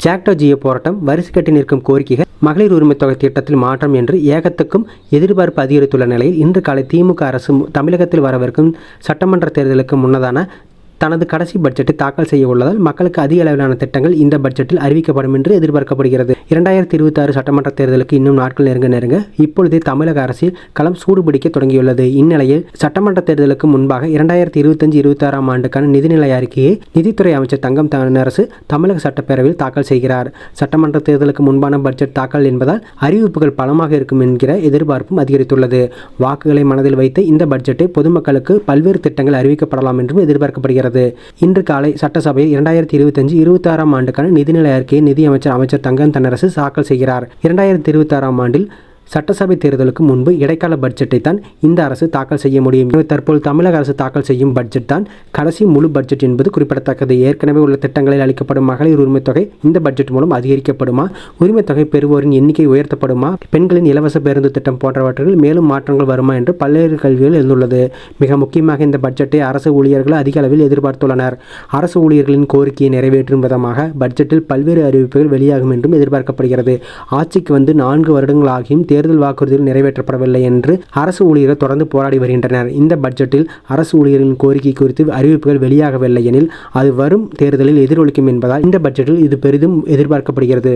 ஜாக்டோ ஜியோ போராட்டம் வரிசை கட்டி நிற்கும் கோரிக்கைகள் மகளிர் உரிமை தொகை திட்டத்தில் மாற்றம் என்று ஏகத்துக்கும் எதிர்பார்ப்பு அதிகரித்துள்ள நிலையில் இன்று காலை திமுக அரசு தமிழகத்தில் வரவிருக்கும் சட்டமன்ற தேர்தலுக்கு முன்னதான தனது கடைசி பட்ஜெட்டை தாக்கல் செய்ய உள்ளதால் மக்களுக்கு அதிக அளவிலான திட்டங்கள் இந்த பட்ஜெட்டில் அறிவிக்கப்படும் என்று எதிர்பார்க்கப்படுகிறது. இரண்டாயிரத்தி இருபத்தி ஆறு சட்டமன்ற தேர்தலுக்கு இன்னும் நாட்கள் நெருங்க நெருங்க இப்பொழுதே தமிழக அரசில் களம் சூடுபிடிக்க தொடங்கியுள்ளது. இந்நிலையில் சட்டமன்ற தேர்தலுக்கு முன்பாக இரண்டாயிரத்தி இருபத்தஞ்சு இருபத்தி ஆறாம் ஆண்டுக்கான நிதிநிலை அறிக்கையை நிதித்துறை அமைச்சர் தங்கம் அரசு தமிழக சட்டப்பேரவையில் தாக்கல் செய்கிறார். சட்டமன்ற தேர்தலுக்கு முன்பான பட்ஜெட் தாக்கல் என்பதால் அறிவிப்புகள் பலமாக இருக்கும் என்கிற எதிர்பார்ப்பும் அதிகரித்துள்ளது. வாக்குகளை மனதில் வைத்து இந்த பட்ஜெட்டை பொதுமக்களுக்கு பல்வேறு திட்டங்கள் அறிவிக்கப்படலாம் என்றும் எதிர்பார்க்கப்படுகிறது. இன்று காலை சட்டசபையில் இரண்டாயிரத்தி இருபத்தஞ்சு இருபத்தி ஆறாம் ஆண்டுக்கான நிதிநிலை அறிக்கையை நிதியமைச்சர் அமைச்சர் தங்கம் தென்னரசு தாக்கல் செய்கிறார். இரண்டாயிரத்தி இருபத்தி ஆறாம் ஆண்டில் சட்டசபை தேர்தலுக்கு முன்பு இடைக்கால பட்ஜெட்டை தான் இந்த அரசு தாக்கல் செய்ய முடியும். தற்போது தமிழக அரசு தாக்கல் செய்யும் பட்ஜெட் தான் கடைசி முழு பட்ஜெட் என்பது குறிப்பிடத்தக்கது. ஏற்கனவே உள்ள திட்டங்களில் அளிக்கப்படும் மகளிர் உரிமை தொகை இந்த பட்ஜெட் மூலம் அதிகரிக்கப்படுமா? உரிமை தொகை பெறுவோரின் எண்ணிக்கை உயர்த்தப்படுமா? பெண்களின் இலவச பேருந்து திட்டம் போன்றவற்றில் மேலும் மாற்றங்கள் வருமா என்று பல்வேறு கல்விகள் எழுந்துள்ளது. மிக முக்கியமாக இந்த பட்ஜெட்டை அரசு ஊழியர்கள் அதிக அளவில் எதிர்பார்த்துள்ளனர். அரசு ஊழியர்களின் கோரிக்கையை நிறைவேற்றும் விதமாக பட்ஜெட்டில் பல்வேறு அறிவிப்புகள் வெளியாகும் என்றும் எதிர்பார்க்கப்படுகிறது. ஆட்சிக்கு வந்து நான்கு வருடங்களாகியும் தேர்தல் வாக்குறுதிகள் நிறைவேற்றப்படவில்லை என்று அரசு ஊழியர்கள் தொடர்ந்து போராடி வருகின்றனர். இந்த பட்ஜெட்டில் அரசு ஊழியர்களின் கோரிக்கை குறித்து அறிவிப்புகள் வெளியாகவில்லை எனில் அது வரும் தேர்தலில் எதிரொலிக்கும் என்பதால் இந்த பட்ஜெட்டில் இது பெரிதும் எதிர்பார்க்கப்படுகிறது.